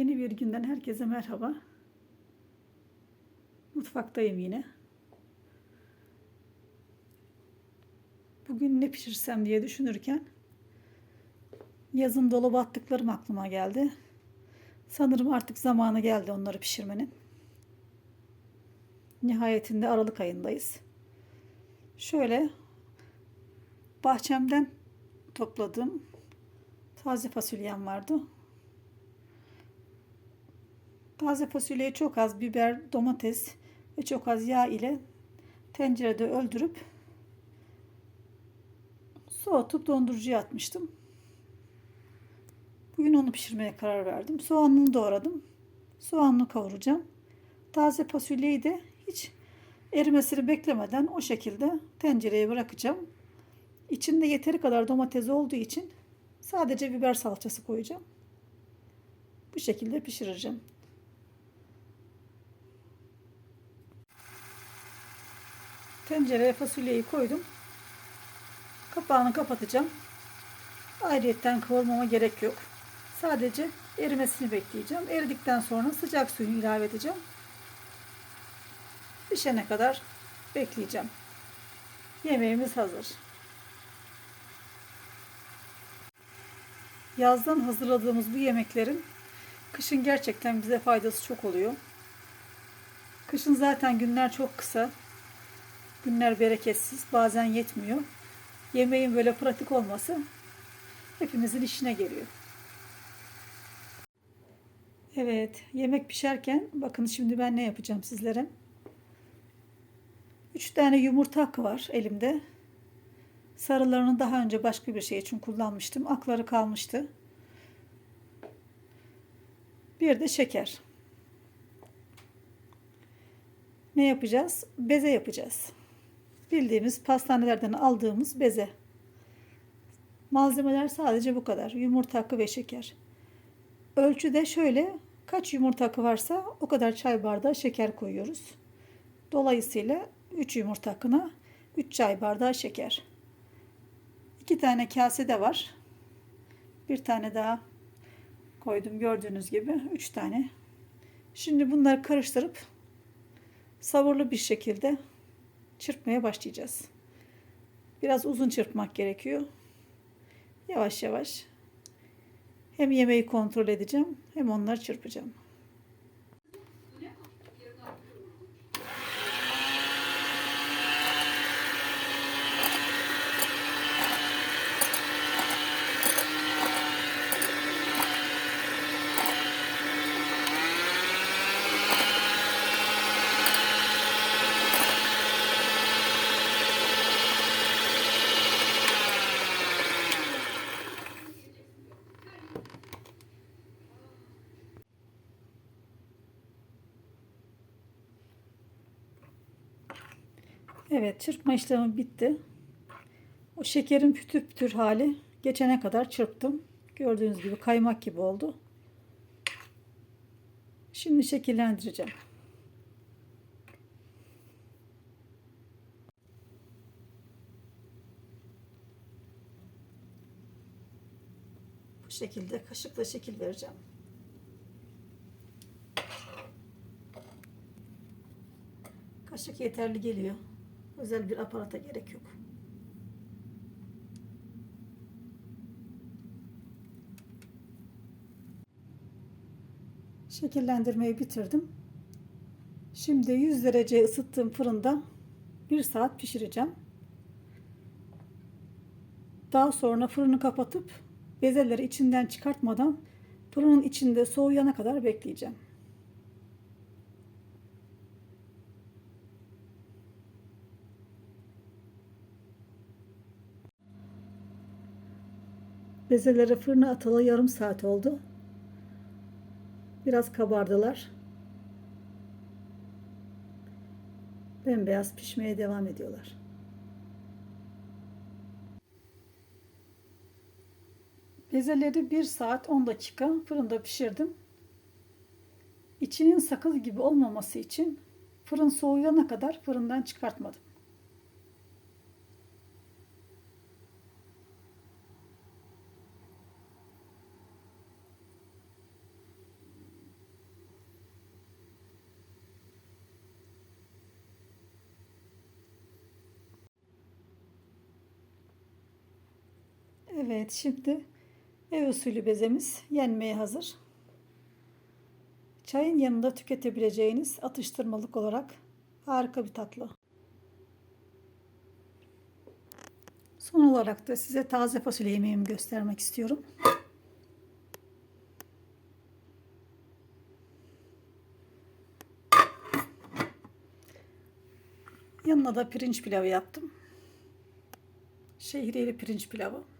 Yeni bir günden herkese merhaba. Mutfaktayım yine. Bugün ne pişirsem diye düşünürken yazın dolaba attıklarım aklıma geldi. Sanırım artık zamanı geldi onları pişirmenin. Nihayetinde Aralık ayındayız. Şöyle bahçemden topladığım taze fasulyem vardı. Taze fasulyeyi çok az biber, domates ve çok az yağ ile tencerede öldürüp soğutup dondurucuya atmıştım. Bugün onu pişirmeye karar verdim. Soğanını doğradım. Soğanını kavuracağım. Taze fasulyeyi de hiç erimesini beklemeden o şekilde tencereye bırakacağım. İçinde yeteri kadar domates olduğu için sadece biber salçası koyacağım. Bu şekilde pişireceğim. Tencereye fasulyeyi koydum. Kapağını kapatacağım. Ayrıyetten kavurmama gerek yok. Sadece erimesini bekleyeceğim. Eridikten sonra sıcak suyunu ilave edeceğim. Pişene kadar bekleyeceğim. Yemeğimiz hazır. Yazdan hazırladığımız bu yemeklerin kışın gerçekten bize faydası çok oluyor. Kışın zaten günler çok kısa. Günler bereketsiz. Bazen yetmiyor. Yemeğin böyle pratik olması hepimizin işine geliyor. Evet, yemek pişerken bakın şimdi ben ne yapacağım sizlere. 3 tane yumurta akı var elimde. Sarılarını daha önce başka bir şey için kullanmıştım. Akları kalmıştı. Bir de şeker. Ne yapacağız? Beze yapacağız. Bildiğimiz pastanelerden aldığımız beze. Malzemeler sadece bu kadar. Yumurta akı ve şeker. Ölçü de şöyle. Kaç yumurta akı varsa o kadar çay bardağı şeker koyuyoruz. Dolayısıyla 3 yumurta akına 3 çay bardağı şeker. 2 tane kase de var. Bir tane daha koydum gördüğünüz gibi. 3 tane. Şimdi bunları karıştırıp sabırlı bir şekilde çırpmaya başlayacağız. Biraz uzun çırpmak gerekiyor. Yavaş yavaş hem yemeği kontrol edeceğim hem onları çırpacağım. Evet çırpma işlemi bitti. O şekerin pütür pütür hali geçene kadar çırptım. Gördüğünüz gibi kaymak gibi oldu. Şimdi şekillendireceğim. Bu şekilde kaşıkla şekil vereceğim. Kaşık yeterli geliyor. Özel bir aparata gerek yok. Şekillendirmeyi bitirdim. Şimdi 100 derece ısıttığım fırında 1 saat pişireceğim. Daha sonra fırını kapatıp bezeleri içinden çıkartmadan fırının içinde soğuyana kadar bekleyeceğim. Bezeleri fırına atalı yarım saat oldu. Biraz kabardılar. Bembeyaz pişmeye devam ediyorlar. Bezeleri 1 saat 10 dakika fırında pişirdim. İçinin sakız gibi olmaması için fırın soğuyana kadar fırından çıkartmadım. Evet şimdi ev usulü bezemiz yenmeye hazır. Çayın yanında tüketebileceğiniz atıştırmalık olarak harika bir tatlı. Son olarak da size taze fasulye yemeğimi göstermek istiyorum. Yanına da pirinç pilavı yaptım. Şehriyeli pirinç pilavı.